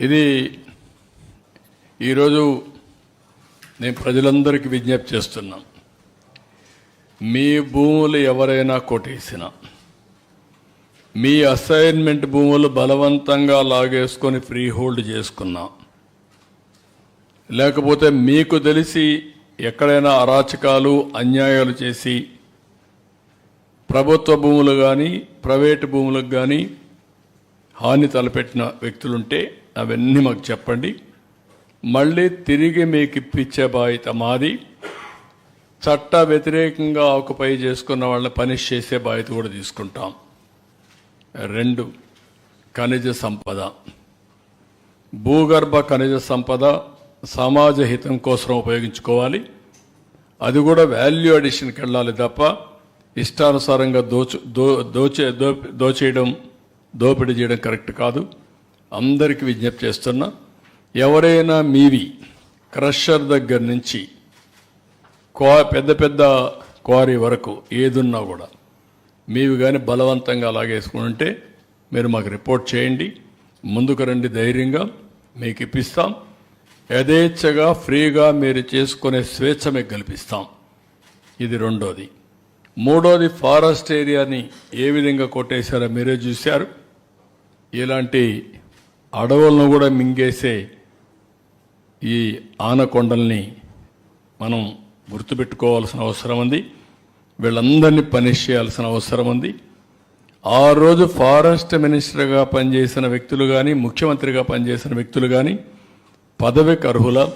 ఇది ఈరోజు నేను ప్రజలందరికీ విజ్ఞప్తి చేస్తున్నా. మీ భూములు ఎవరైనా కొట్టేసిన మీ అసైన్మెంట్ భూములు బలవంతంగా లాగేసుకొని ఫ్రీ హోల్డ్ చేసుకున్నా లేకపోతే మీకు తెలిసి ఎక్కడైనా అరాచకాలు అన్యాయాలు చేసి ప్రభుత్వ భూములు కానీ ప్రైవేటు భూములకు కానీ హాని తలపెట్టిన వ్యక్తులుంటే అవన్నీ మాకు చెప్పండి. మళ్ళీ తిరిగి మీకు ఇప్పించే బాధ్యత మాది. చట్ట వ్యతిరేకంగా ఆకుపై చేసుకున్న వాళ్ళని పనిష్ చేసే బాధ్యత కూడా తీసుకుంటాం. రెండు ఖనిజ సంపద. భూగర్భ ఖనిజ సంపద సమాజ హితం కోసం ఉపయోగించుకోవాలి. అది కూడా వాల్యూ అడిషన్కి వెళ్ళాలి తప్ప ఇష్టానుసారంగా దోచు దో దోచే దో దోచేయడం దోపిడీ చేయడం కరెక్ట్ కాదు. అందరికీ విజ్ఞప్తి చేస్తున్నా ఎవరైనా మీవి క్రషర్ దగ్గర నుంచి క్వా పెద్ద పెద్ద క్వారీ వరకు ఏదున్నా కూడా మీవి కానీ బలవంతంగా లాగేసుకుంటే ఉంటే మీరు మాకు రిపోర్ట్ చేయండి. ముందుకు రండి ధైర్యంగా మీకు ఇప్పిస్తాం. యథేచ్ఛగా ఫ్రీగా మీరు చేసుకునే స్వేచ్ఛ మీకు కల్పిస్తాం. ఇది రెండోది. మూడోది ఫారెస్ట్ ఏరియాని ఏ విధంగా కొట్టేశారో మీరే చూశారు. ఇలాంటి అడవులను కూడా మింగేసే ఈ ఆనకొండల్ని మనం గుర్తుపెట్టుకోవాల్సిన అవసరం ఉంది. వీళ్ళందరినీ పనిష్ చేయాల్సిన అవసరం ఉంది. ఆ రోజు ఫారెస్ట్ మినిస్టర్గా పనిచేసిన వ్యక్తులు కానీ ముఖ్యమంత్రిగా పనిచేసిన వ్యక్తులు కానీ పదవికి అర్హుల?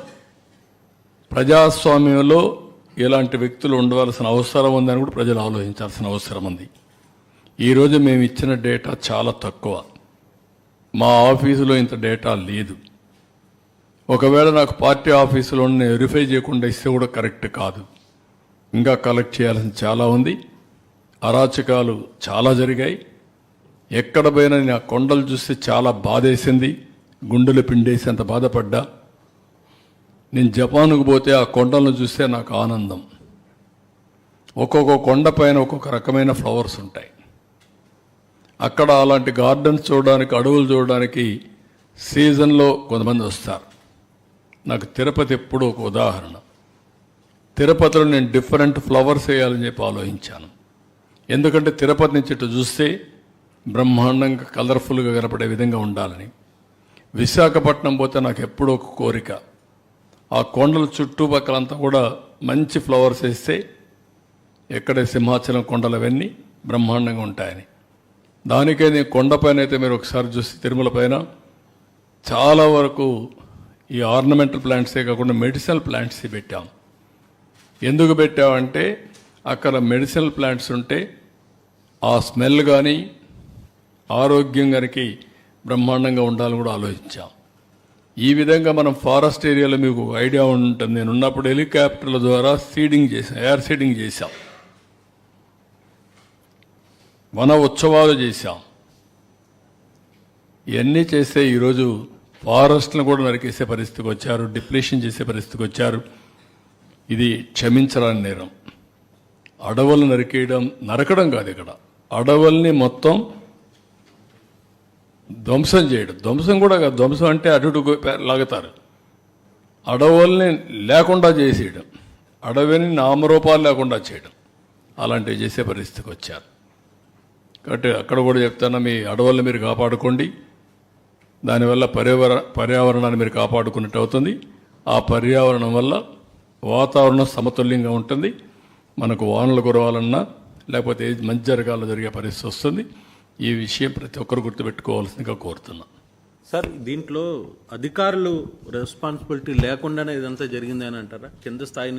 ప్రజాస్వామ్యంలో ఇలాంటి వ్యక్తులు ఉండవలసిన అవసరం ఉందని కూడా ప్రజలు ఆలోచించాల్సిన అవసరం ఉంది. ఈరోజు మేము ఇచ్చిన డేటా చాలా తక్కువ. మా ఆఫీసులో ఇంత డేటా లేదు. ఒకవేళ నాకు పార్టీ ఆఫీసులో నేను వెరిఫై చేయకుండా ఇస్తే కూడా కరెక్ట్ కాదు. ఇంకా కలెక్ట్ చేయాల్సిన చాలా ఉంది. అరాచకాలు చాలా జరిగాయి. ఎక్కడ పోయినా నేను ఆ కొండలు చూస్తే చాలా బాధేసింది. గుండెలు పిండేసి అంత బాధపడ్డా. నేను జపాన్కు పోతే ఆ కొండలను చూస్తే నాకు ఆనందం. ఒక్కొక్క కొండ పైన ఒక్కొక్క రకమైన ఫ్లవర్స్ ఉంటాయి. అక్కడ అలాంటి గార్డెన్స్ చూడడానికి అడవులు చూడడానికి సీజన్లో కొంతమంది వస్తారు. నాకు తిరుపతి ఎప్పుడూ ఒక ఉదాహరణ. తిరుపతిలో నేను డిఫరెంట్ ఫ్లవర్స్ వేయాలని చెప్పి ఆలోచించాను. ఎందుకంటే తిరుపతి నుంచి ఇటు చూస్తే బ్రహ్మాండంగా కలర్ఫుల్గా కనపడే విధంగా ఉండాలని. విశాఖపట్నం పోతే నాకు ఎప్పుడూ ఒక కోరిక. ఆ కొండల చుట్టుపక్కలంతా కూడా మంచి ఫ్లవర్స్ వేస్తే ఎక్కడ సింహాచలం కొండలు అవన్నీ బ్రహ్మాండంగా ఉంటాయని. దానికే నేను కొండపైన అయితే మీరు ఒకసారి చూస్తే తిరుమల పైన చాలా వరకు ఈ ఆర్నమెంటల్ ప్లాంట్సే కాకుండా మెడిసినల్ ప్లాంట్స్ పెట్టాం. ఎందుకు పెట్టామంటే అక్కడ మెడిసినల్ ప్లాంట్స్ ఉంటే ఆ స్మెల్ కానీ ఆరోగ్యం కనుక బ్రహ్మాండంగా ఉండాలని కూడా ఆలోచించాం. ఈ విధంగా మనం ఫారెస్ట్ ఏరియాలో మీకు ఐడియా ఉంటుంది. నేను ఉన్నప్పుడు హెలికాప్టర్ల ద్వారా సీడింగ్ చేసాం ఎయిర్ సీడింగ్ చేశాం. వన ఉత్సవాలు చేశాం. ఇవన్నీ చేస్తే ఈరోజు ఫారెస్ట్లను కూడా నరికేసే పరిస్థితికి వచ్చారు డిప్లేషన్ చేసే పరిస్థితికి వచ్చారు. ఇది క్షమించరాని నేరం. అడవులు నరికేయడం నరకడం కాదు ఇక్కడ. అడవుల్ని మొత్తం ధ్వంసం చేయడం. ధ్వంసం కూడా కాదు ధ్వంసం అంటే అటు లాగుతారు. అడవుల్ని లేకుండా చేసేయడం. అడవిని నామరూపాలు లేకుండా చేయడం. అలాంటివి చేసే పరిస్థితికి వచ్చారు. కాబట్టి అక్కడ కూడా చెప్తాను మీ అడవుల్ని మీరు కాపాడుకోండి. దానివల్ల పర్యావర పర్యావరణాన్ని మీరు కాపాడుకున్నట్టు అవుతుంది. ఆ పర్యావరణం వల్ల వాతావరణం సమతుల్యంగా ఉంటుంది. మనకు వానలు కురవాలన్నా లేకపోతే మంచి జరగాలో జరిగే పరిస్థితి వస్తుంది. ఈ విషయం ప్రతి ఒక్కరు గుర్తుపెట్టుకోవాల్సిందిగా కోరుతున్నా. సార్ దీంట్లో అధికారులు రెస్పాన్సిబిలిటీ లేకుండానే ఇదంతా జరిగింది అని అంటారా? కింద స్థాయి